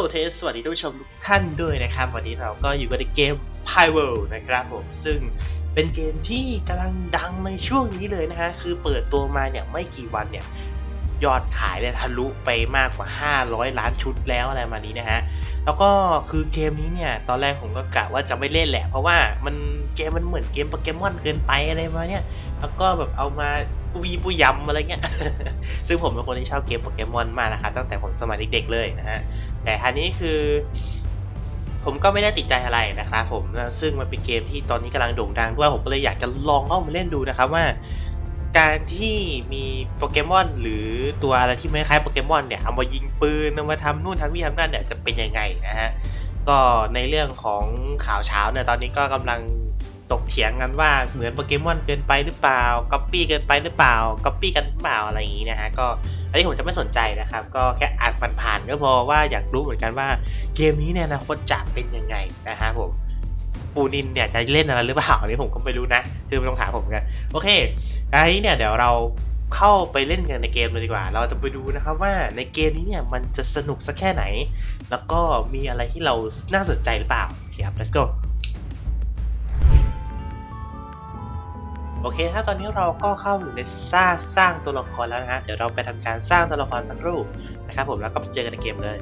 ลเทสสวัสดีท่านผู้ชมทุกท่านด้วยนะครับ วันนี้เราก็อยู่กันในเกม p i w o r l d นะครับผม ซึ่งเป็นเกมที่กำลังดังในช่วงนี้เลยนะฮะ คือเปิดตัวมาเนี่ยไม่กี่วันเนี่ย ยอดขายเนี่ยทะลุไปมากกว่า 500 ล้านชุดแล้วอะไรมานี้นะฮะ แล้วก็คือเกมนี้เนี่ย ตอนแรกผมก็กะว่าจะไม่เล่นแหละ เพราะว่ามันเกมมันเหมือนเกมโปเกมอนเกินไปอะไรมาเนี่ย แล้วก็แบบเอามาปุยปุยยำอะไรเงี้ย ซึ่งผมเป็นคนที่ชอบเกมโปเกมอนมากนะครับตั้งแต่ผมสมัยเด็กๆเลยนะฮะ แต่อันนี้คือ ผมก็ไม่ได้ติดใจอะไรนะครับผมซึ่งมันเป็นเกมที่ตอนนี้กำลังโด่งดังด้วยผมก็เลยอยากจะลองเข้ามาเล่นดูนะครับว่า การที่มีโปเกมอนหรือตัวอะไรที่ไม่คล้ายโปเกมอนเนี่ยเอามายิงปืนเอามาทำนู่นทำนี่ทำนั่นเนี่ยจะเป็นยังไงนะฮะก็ในเรื่องของข่าวเช้าเนี่ยตอนนี้ก็กำลัง ตกเถียงกันว่าเหมือนโปเกมอนเกินไปหรือเปล่าก๊อปปี้เกินไปหรือเปล่าก๊อปปี้กันหรือเปล่าอะไรอย่างนี้นะฮะก็อันนี้ผมจะไม่สนใจนะครับ ก็แค่อ่านผ่านๆก็พอว่าอยากรู้เหมือนกันว่าเกมนี้เนี่ยนะคตจะเป็นยังไงนะฮะผมปูนินเนี่ยจะเล่นอะไรหรือเปล่าอันนี้ผมก็ไม่รู้นะ คือไม่ต้องถามผมกันโอเคอันนี้เนี่ยเดี๋ยวเราเข้าไปเล่นกันในเกมเลยดีกว่า เราจะไปดูนะครับว่าในเกมนี้เนี่ยมันจะสนุกสักแค่ไหน แล้วก็มีอะไรที่เราน่าสนใจหรือเปล่าโอเคครับ let's go โอเคถ้าตอนนี้เราก็เข้าอยู่ในซ่าสร้างตัวละครแล้วนะฮะ เดี๋ยวเราไปทำการสร้างตัวละครสักครู่นะครับผมแล้วก็ไปเจอกันในเกมเลย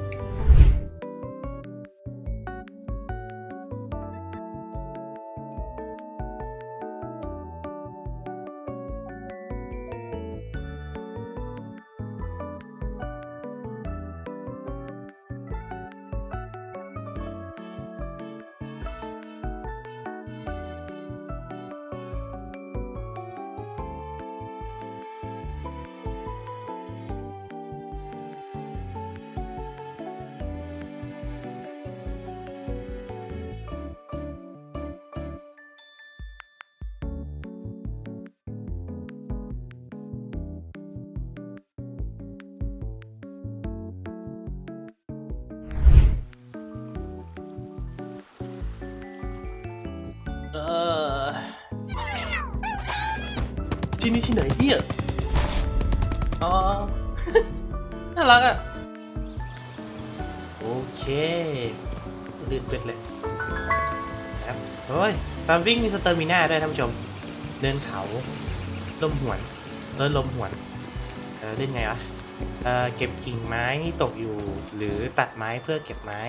ที่นี่ที่ไหนเนี่ยอ๋อ น่ารักอะ โอเคลื่นเป็ดเลยครับโอ้ยตามวิ่งมีสเตอร์มิน่าด้วยท่านผู้ชม เดินเขา ลมหวนเออลมหวน เออเล่นไงวะ เออเก็บกิ่งไม้ที่ตกอยู่ หรือตัดไม้เพื่อเก็บไม้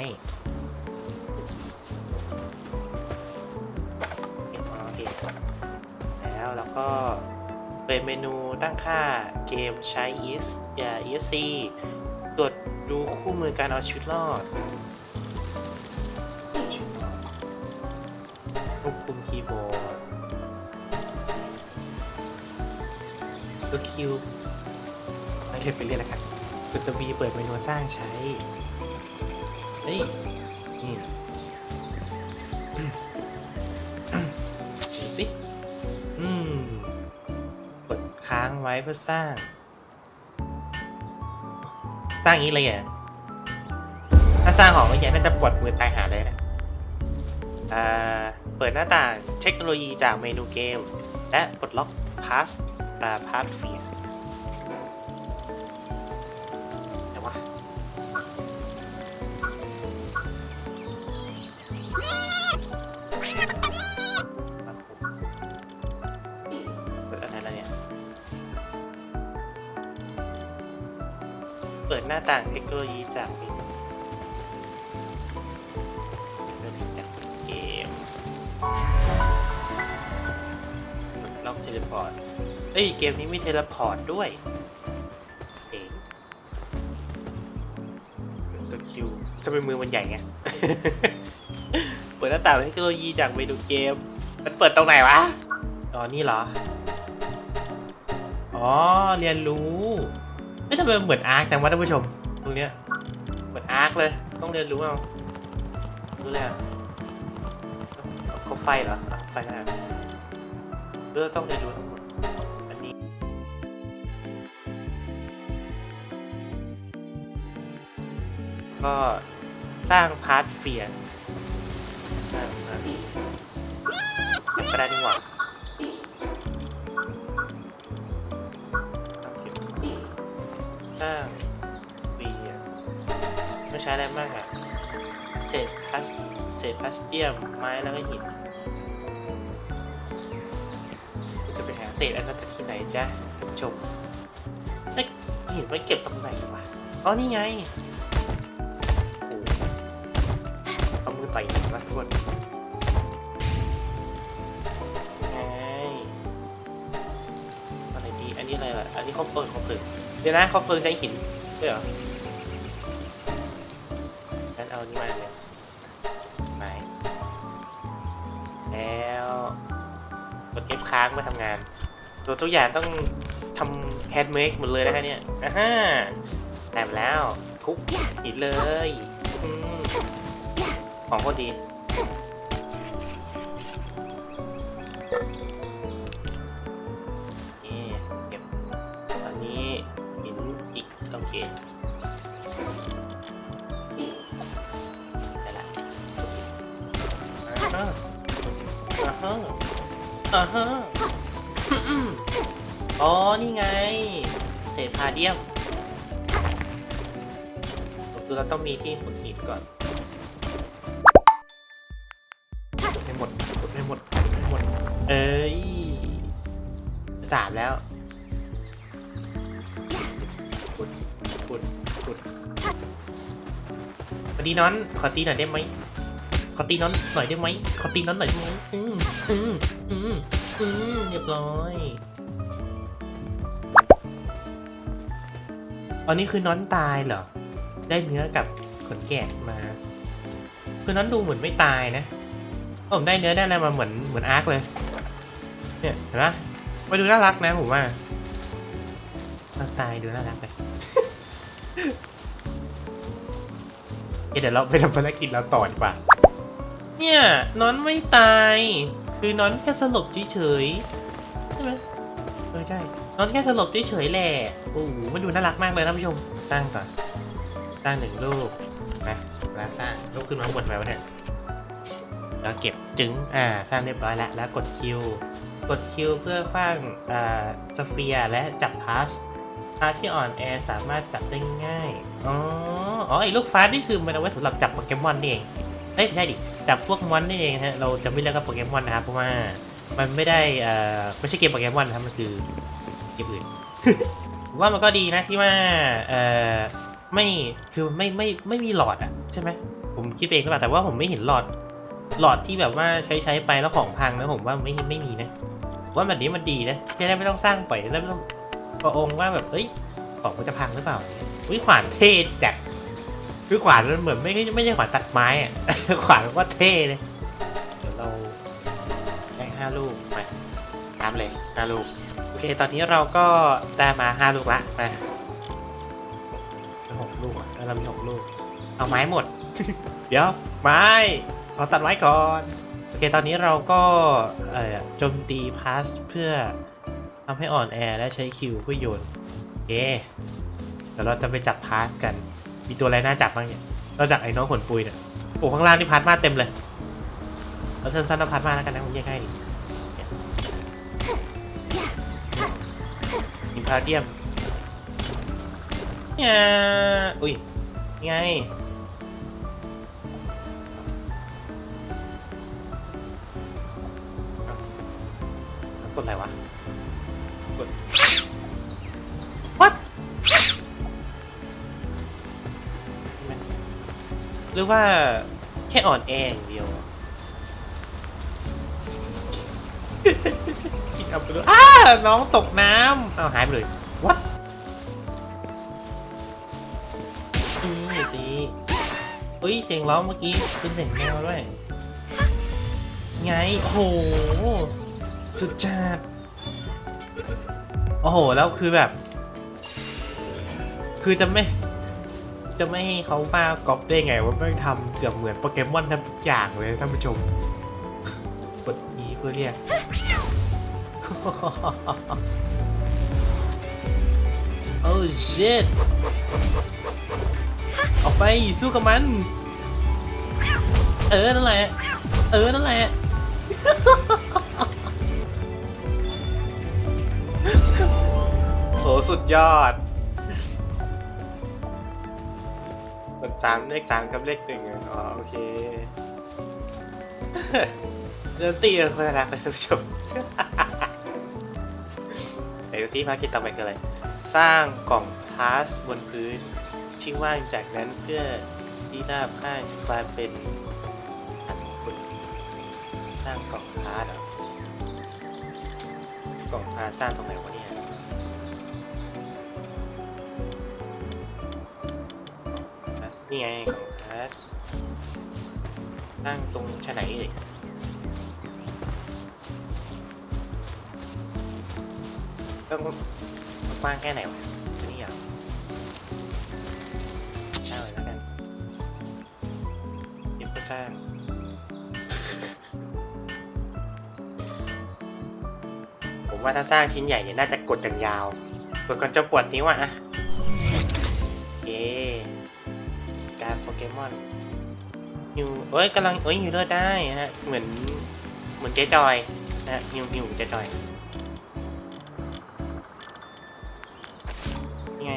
โอเคแล้วแล้วก็ เปิดเมนูตั้งค่าเกมใช้ ES อย่า ESC ตรวจดูคู่มือการเอาชีวิตรอดควบคุมคีย์บอร์ดตัวคิวไม่เก็บไปเรื่อยนะครับกดตัว B เปิดเมนูสร้างใช้ เฮ้ย นี่างไว้เพื่อสร้าง สร้างอย่างนี้เลยเหรอะถ้าสร้างของไม่ใหญ่น่าจะปวดมือตายหาเลยนะอ่าเปิดหน้าต่างเทคโนโลยีจากเมนูเกม และปลดล็อกพาสอ่าพาสเฟีย หน้าต่างเทคโนโลยีจากเมนูเปิดจากเกมล็อกเทเลพอร์ต เอ้ย เกมนี้มีเทเลพอร์ตด้วยเองตัวคิวจะเป็นมือมันใหญ่ไง เปิดหน้าต่างเทคโนโลยีจากเมนูเกม มันเปิดตรงไหนวะ อ๋อ นี่เหรอ อ๋อ เรียนรู้ ไม่ทำไมเหมือนอาร์คจังวะท่านผู้ชม ตรงเนี้ยเหมือนอาร์คเลย ต้องเรียนรู้เอารู้เลยอะเขาไฟเหรอไฟหน้าเรื่องต้องเรียนรู้ทั้งหมดอันนี้ก็สร้างพาร์ทเฟียร์ ใช้อะไรบ้างอะเศษพลาสเศษพลาสเตียมไม้แล้วก็หินจะไปหาเศษอันนั้นจากที่ไหนจ๊ะท่าชมไอ้หินไว้เก็บตรงไหนวะอ๋อนี่ไงโอ้เอามือไต่อยหินวะทุกคนไงอะไรดีอันนี้อะไรล่ะอันนี้ข้าวเปิดข้าวเปิดเดี๋ยวนะข้าวเปิดใช้หินด้วยเหรอ F ค้างมาทำงานตัวทุกอย่างต้องทำแฮนด์เมดหมดเลยนะฮะเนี่ยอ่าฮะแต่มแล้ว ทุกหินเลยอืมของโคตรดีนี่เก็บอันนี้หินอีกโอเคได้ละอ่าฮะอ่าฮะ อ่าฮะอ๋อ นี่ไง เศษพาเดียมคือเราต้องมีที่ขุดหินก่อนขุดให้หมดขุดให้หมดขุดให้หมด เอ้ยสามแล้วขุดขุดขุดขอตีน้อน ขอตีหน่อยได้ไหม ขอตีน้อนหน่อยได้ไหมขอตีน้อนหน่อยได้ไหมอืมอืมอืมอืมเรียบร้อยอันนี้คือน้อนตายเหรอ ได้เนื้อกับขนแกะมา คือน้อนดูเหมือนไม่ตายนะผมได้เนื้อได้อะไรมาเหมือนเหมือนอาร์คเลย เนี่ยเห็นปะมาดูน่ารักนะผมว่าน้อนตายดูน่ารักเลยเดี๋ยวเราไปทำภารกิจเราต่อดีกว่า เนี่ยนอนไม่ตาย คือนอนแค่สลบเฉยใช่ไหมเออใช่นอนแค่สลบเฉยแหละโอ้โหมันดูน่ารักมากเลยท่านผู้ชม สร้างก่อนสร้างหนึ่งรูปนะแล้วสร้างรูปขึ้นมาบนไปวะเนี่ยแล้วเก็บจึงอ่าสร้างเรียบร้อยแล้วแล้วกดคิวกดคิวเพื่อคว้างอ่าสเฟียร์และจับพาสพาที่อ่อนแอสามารถจับได้ง่าย อ๋อ อ๋อไอ้ลูกฟ้านี่คือมันเอาไว้สำหรับจับโปเกมอนนี่เอง เอ้ยไม่ใช่ดิ จับพวกมอนนี่เองฮะเราจะไม่เรียกว่าโปเกมอนนะครับเพราะว่ามันไม่ได้เอ่อไม่ใช่เกมโปเกมอนนะครับมันคือเกมอื่นผมว่ามันก็ดีนะที่ว่าเอ่อไม่คือไม่ไม่ไม่มีหลอดอะใช่ไหมผมคิดเองหรือเปล่าแต่ว่าผมไม่เห็นหลอดหลอดที่แบบว่าใช้ใช้ไปแล้วของพังนะผมว่าไม่ไม่มีนะว่าแบบนี้มันดีนะจะได้ไม่ต้องสร้างปล่อยแล้วไม่ต้องพระองค์ว่าแบบเอ้ยของมันจะพังหรือเปล่าอุ้ยขวานเท่จัด คือขวานมันเหมือนไม่ไม่ใช่ขวานตัดไม้อะ ขวานมันว่าเท่เลยเดี๋ยวเราได้ห้าลูกไปตามเลยห้าลูกโอเค ตอนนี้เราก็ได้มาห้าลูกละมาเป็นหกลูกอะเรามีหกลูก เอาไม้หมด เดี๋ยวไม้ขอตัดไม้ก่อนโอเค ตอนนี้เราก็เอ่อโจมตีพาสเพื่อทำให้อ่อนแอและใช้คิวเพื่อโยนโอเคเดี๋ยวเราจะไปจับพาสกัน มีตัวอะไรน่าจับบ้างเนี่ยนอกจากไอ้น้องขนปุยเนี่ยโอ้ข้างล่างนี่พาสมาเต็มเลยเราสั้นๆเอาพาสมาแล้วกันนะผมแยกให้ดิเนี่ยอินพาเดียมเนี่ยอุ้ยยังไง หรือว่าแค่อ่อนแออย่างเดียวกินเอาไปเลยอ้าน้องตกน้ำเอาหายไปเลย What นี่ตีเฮ้ย เสียงร้องเมื่อกี้ เป็นเสียงแมวด้วย ไง โอ้โห สุดจัดโอ้โห แล้วคือแบบ คือจะไม่ จะไม่ให้เขามาก๊อปได้ไงว่าไม่งทำเกือบเหมือนโปเกมอนทำทุกอย่างเลยท่านผู้ชมกด E เพื่อเรียกโอ้ shit ออกไปสู้กับมัน เออ นั่นแหละ เออ นั่นแหละโหสุดยอด สามเลขสามกับเลขหนึ่งอ๋อโอเคเริ่มตีเลยคนรักเลยท่านผู้ชมเดี๋ยวดูซิภารกิจต่อไปคืออะไร สร้างกล่องพาสบนพื้นที่ว่างจากนั้นเพื่อที่ราบข้างจะกลายเป็นอันคุณสร้างกล่องพาสเหรอกล่องพาสสร้างตรงไหนวะเนี่ย นี่ไงกล่องพาสสร้งตรงชไหนเอ่ยต้องกว้างแค่ไหนวะตัวนี้เหรอสร้าเลยแล้วกันเดี๋ยวไปสร้างผมว่าถ้าสร้างชิ้นใหญ่เนี่ยน่าจะกดกันยาวกดก่อนจะปวดนิ้วอะ การดโปเกมอนฮิวเอ้ยกำลังเอ้ยฮิวเลือดได้ฮะเหมือนเหมือนเจ๊จอยนะฮะฮิวฮิวเจ๊จอยนี่ไง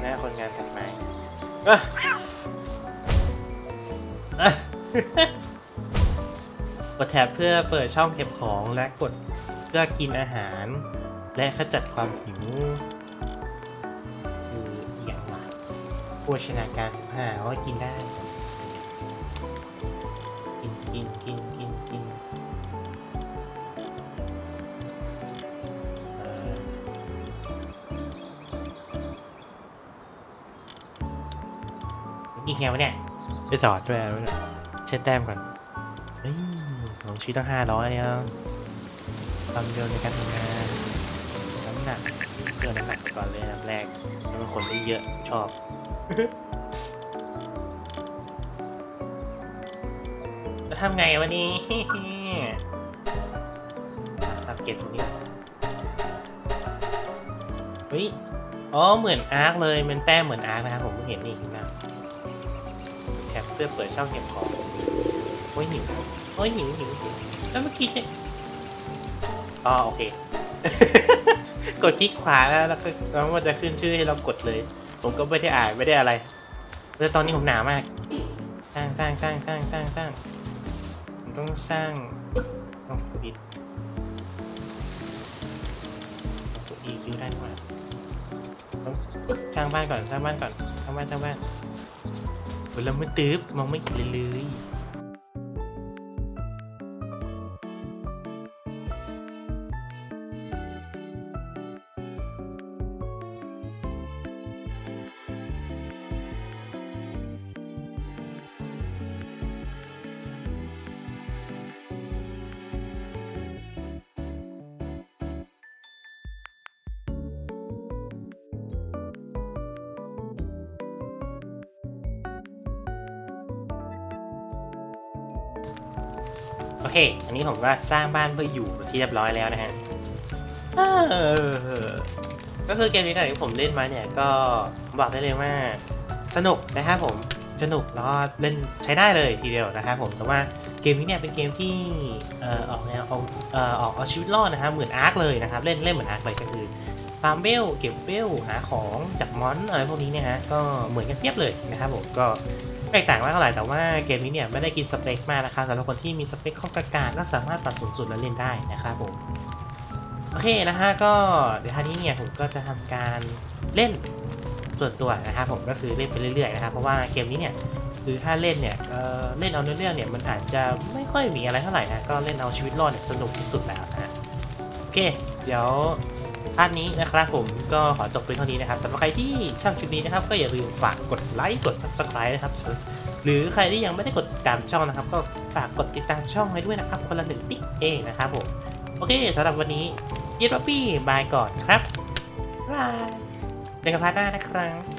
หน้าคนงานถัดมาอะอะกดแท็บเพื่อเปิดช่องเก็บของและกด เพื่อกินอาหาร และขจัดความหิว คืออย่างไรโภชนาการ15อ๋อกินได้ กินกินกินกินกินกี่แควะเนี่ยไปจอดด้วยแล้วเนี่ยเช็ดแต้มก่อนเฮ้ยของชีตตั้งห้าร้อยเนี่ย ความเร็วในการทำงานน้ำหนักเรื่อน้ำหนักก่อนเลยอันดับแรกแล้วเป็นคนที่เยอะชอบ จะทำไงวันนี้อัปเกรดตรงนี้เฮ้ยอ๋อเหมือนอาร์คเลยมันแต้มเหมือนอาร์คนะครับผมเพิ่งเห็นนี่นไหมแท็บเพื่อเปิดช่องเก็บของโอ้ยหิวโอ้ยหิวหิวหิวแล้วเมื่อกี้เนี่ย อ๋อโอเค กดคลิกขวาแล้วแล้วก็แล้วมันจะขึ้นชื่อให้เรากดเลย ผมก็ไม่ได้อ่านไม่ได้อะไรแล้วตอนนี้ผมหนาวมาก สร้างสร้างสร้างสร้างสร้างสร้างผมต้องสร้างต้องปิดตัว EQ ได้ด้วยต้องสร้างบ้านก่อนสร้างบ้านก่อนสร้างบ้านสร้างบ้านเวลามืดตึ๊บมองไม่เห็นเลย อเค อันนี้ผมก็สร้างบ้านเพื่ออยู่ที่เรียบร้อยแล้วนะฮะก็คือเกมนี้เนี่ยที่ผมเล่นมาเนี่ยก็บอกได้เลยว่าสนุกนะครับผมสนุกแล้วก็เล่นใช้ได้เลยทีเดียวนะครับผมแต่ว่าเกมนี้เนี่ยเป็นเกมที่เออออกแนวอาเอ่อออกเอาชีวิตรอดนะครับเหมือนอาร์คเลยนะครับเล่นเล่นเหมือนอาร์คเลยก็คือฟาร์มเบลเก็บเบลหาของจับมอนอะไรพวกนี้เนี่ยฮะก็เหมือนกันเทียบเลยนะครับผมก็ แตกต่างมากเท่าไหร่แต่ว่าเกมนี้เนี่ยไม่ได้กินสเปคมากนะครับสำหรับคนที่มีสเปคข้อกากาก็สามารถปรับสูงสุดแล้วเล่นได้นะครับผมโอเคนะฮะก็เดี๋ยวครานี้เนี่ยผมก็จะทำการเล่นส่วนตัวนะครับผมก็คือเล่นไปเรื่อยๆนะครับเพราะว่าเกมนี้เนี่ยคือถ้าเล่นเนี่ยเออเล่นเอาเนื้อเรื่องเนี่ยมันอาจจะไม่ค่อยมีอะไรเท่าไหร่นะก็เล่นเอาชีวิตรอดเนี่ยสนุกที่สุดแล้วนะฮะโอเค เดี๋ยว พาร์ทนี้นะครับผมก็ขอจบเพียงเท่านี้นะครับสำหรับใครที่ชอบคลิปนี้นะครับ ก็อย่าลืมฝากกดไลค์กด subscribe นะครับหรือใครที่ยังไม่ได้กดติดตามช่องนะครับ ก็ฝากกดติดตามช่องไว้ด้วยนะครับ คนละหนึ่งติ๊กเองนะครับผมโอเคสำหรับวันนี้ยีดป๊อปปี้บายก่อนครับบายเจอกันพาร์ทหน้านะครับ